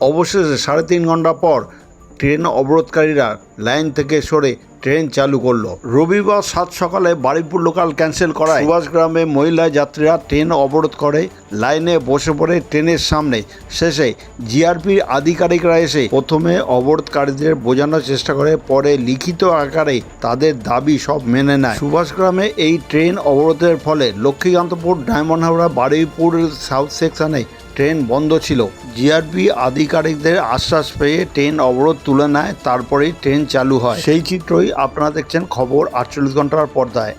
অবশেষে সাড়ে তিন ঘণ্টা পর ট্রেন অবরোধকারীরা লাইন থেকে সরে ট্রেন চালু করল। রবিবার সাত সকালে বাড়িপুর লোকাল ক্যান্সেল করায় সুভাষগ্রামে মহিলা যাত্রীরা ট্রেন অবরোধ করে, লাইনে বসে পড়ে ট্রেনের সামনে। শেষে জিআরপির আধিকারিকরা এসে প্রথমে অবরোধকারীদের বোঝানোর চেষ্টা করে, পরে লিখিত আকারে তাদের দাবি সব মেনে নেয়। সুভাষগ্রামে এই ট্রেন অবরোধের ফলে লক্ষ্মীকান্তপুর, ডায়মন্ড হাওড়া, বারুইপুর সাউথ সেকশনে ট্রেন বন্ধ ছিল। জিআরপি আধিকারিকদের আশ্বাস পেয়ে ট্রেন অবরোধ তুলে নেয়, তারপরেই ট্রেন চালু হয়। সেই চিত্রই আপনারা দেখছেন খবর আটচল্লিশ ঘণ্টার পর্দায়।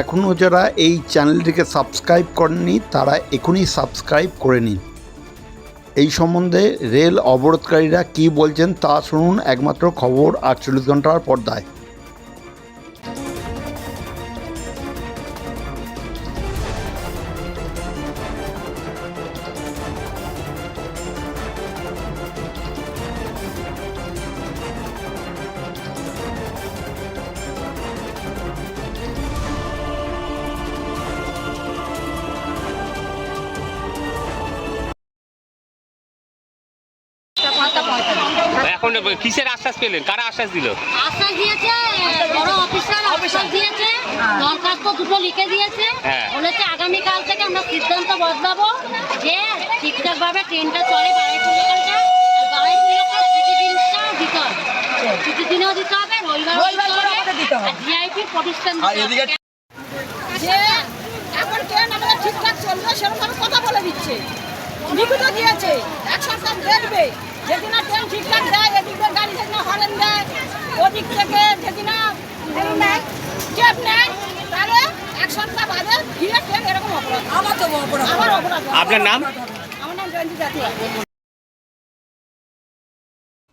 এখনও যারা এই চ্যানেলটিকে সাবস্ক্রাইব করেননি, তারা এখনই সাবস্ক্রাইব করে নিন। এই সম্বন্ধে রেল অবরোধকারীরা কি বলছেন তা শুনুন একমাত্র খবর আটচল্লিশ ঘণ্টার পর্দায়। এখন কিসের আশ্বাস পেলেন? কারা আশ্বাস দিল? আশ্বাস দিয়েছে বড় অফিসার আশ্বাস দিয়েছে দরখাস্ত দুটো লিখে দিয়েছে। হ্যাঁ। বলেছে আগামীকাল থেকে আমরা সিদ্ধান্ত বদলাবো যে ঠিকঠাকভাবে ট্রেনটা চলে বাড়াইপুর লোকালটা আর বাড়াইপুর লোকাল প্রতিদিনটা দিতে হবে। প্রতিদিনও দিতে হবে রবিবার দিতে হবে জিআইপি প্রতিষ্ঠান দিতে হবে। যে এখন ট্রেন আমাদের ঠিকঠাক চলবে সেরকমভাবে কথা বলে দিচ্ছে। লিখিত দিয়েছে এক সপ্তাহ দেখবে। যেদিন ট্রেন ঠিকঠাক দেয় এদিক দিয়ে গাড়ি যেদিন হরেন দেয় ওদিক থেকে যেদিন চেপ নেয় তাহলে এক সপ্তাহ বাদে ফিরে ট্রেন এরকম অপরাধ। আমার তো অপরাধ। আমার অপরাধ। আপনার নাম? আমার নাম জয়ন্তী জাতীয়